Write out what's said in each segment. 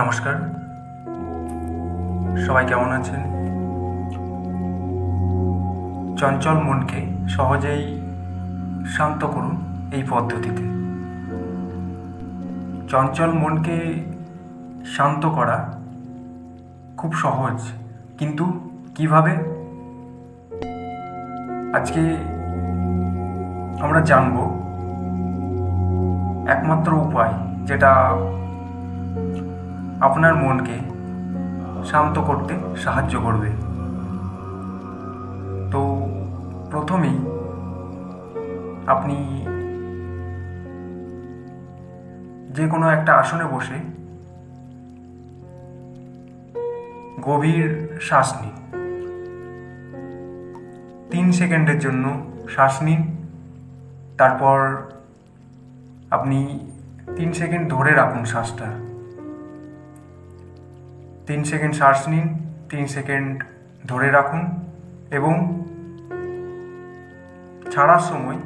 নমস্কার। সবাই কেমন আছেন? চঞ্চল মনকে সহজেই শান্ত করুন এই পদ্ধতিতে। চঞ্চল মনকে শান্ত করা খুব সহজ, কিন্তু কীভাবে? আজকে আমরা জানব একমাত্র উপায়, যেটা আপনার মনকে শান্ত করতে সাহায্য করবে। তো প্রথমেই আপনি যে কোনো একটা আসনে বসে গভীর শ্বাস নিন। তিন সেকেন্ডের জন্য শ্বাস নিন। তারপর আপনি তিন সেকেন্ড ধরে রাখুন শ্বাসটা। তিন সেকেন্ড শ্বাস নিন, তিন সেকেন্ড ধরে রাখুন এবং ছাড়ার সময়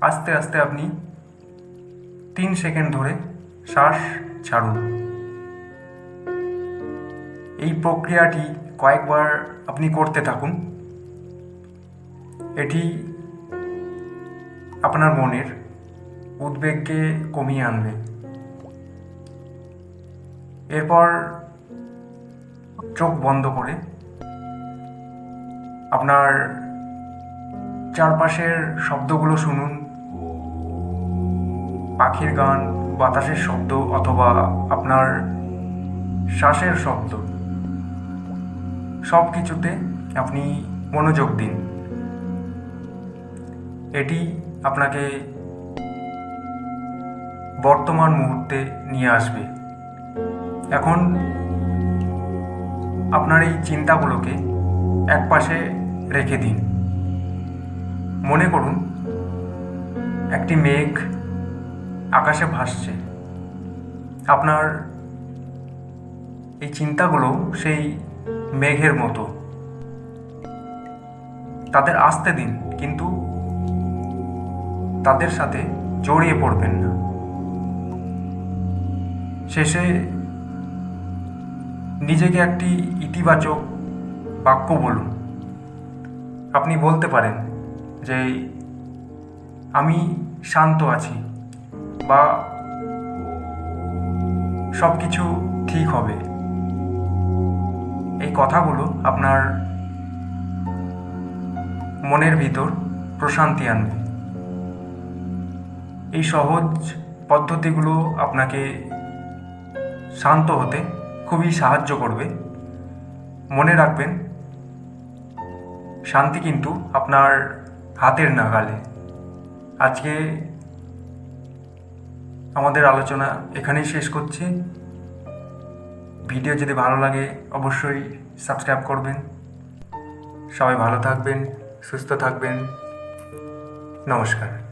আস্তে আস্তে আপনি তিন সেকেন্ড ধরে শ্বাস ছাড়ুন। এই প্রক্রিয়াটি কয়েকবার আপনি করতে থাকুন। এটি আপনার মনের উদ্বেগকে কমিয়ে আনবে। এরপর চোখ বন্ধ করে আপনার চারপাশের শব্দগুলো শুনুন। পাখির গান, বাতাসের শব্দ অথবা আপনার শ্বাসের শব্দ। সব কিছুতে আপনি মনোযোগ দিন। এটি আপনাকে বর্তমান মুহূর্তে নিয়ে আসবে। এখন আপনার এই চিন্তাগুলোকে একপাশে রেখে দিন। মনে করুন, একটি মেঘ আকাশে ভাসছে। আপনার এই চিন্তাগুলো সেই মেঘের মতো। তাদের আসতে দিন, কিন্তু তাদের সাথে জড়িয়ে পড়বেন না। শেষে নিজেকে একটি ইতিবাচক বাক্য বলুন। আপনি বলতে পারেন যে, আমি শান্ত আছি বা সব কিছু ঠিক হবে এই কথাগুলো আপনার মনের ভিতর প্রশান্তি আনবে। এই সহজ পদ্ধতিগুলো আপনাকে শান্ত হতে খুবই সাহায্য করবে। মনে রাখবেন, শান্তি কিন্তু আপনার হাতের নাগালে। আজকে আমাদের আলোচনা এখানেই শেষ করছি। ভিডিও যদি ভালো লাগে, অবশ্যই সাবস্ক্রাইব করবেন। সবাই ভালো থাকবেন, সুস্থ থাকবেন। নমস্কার।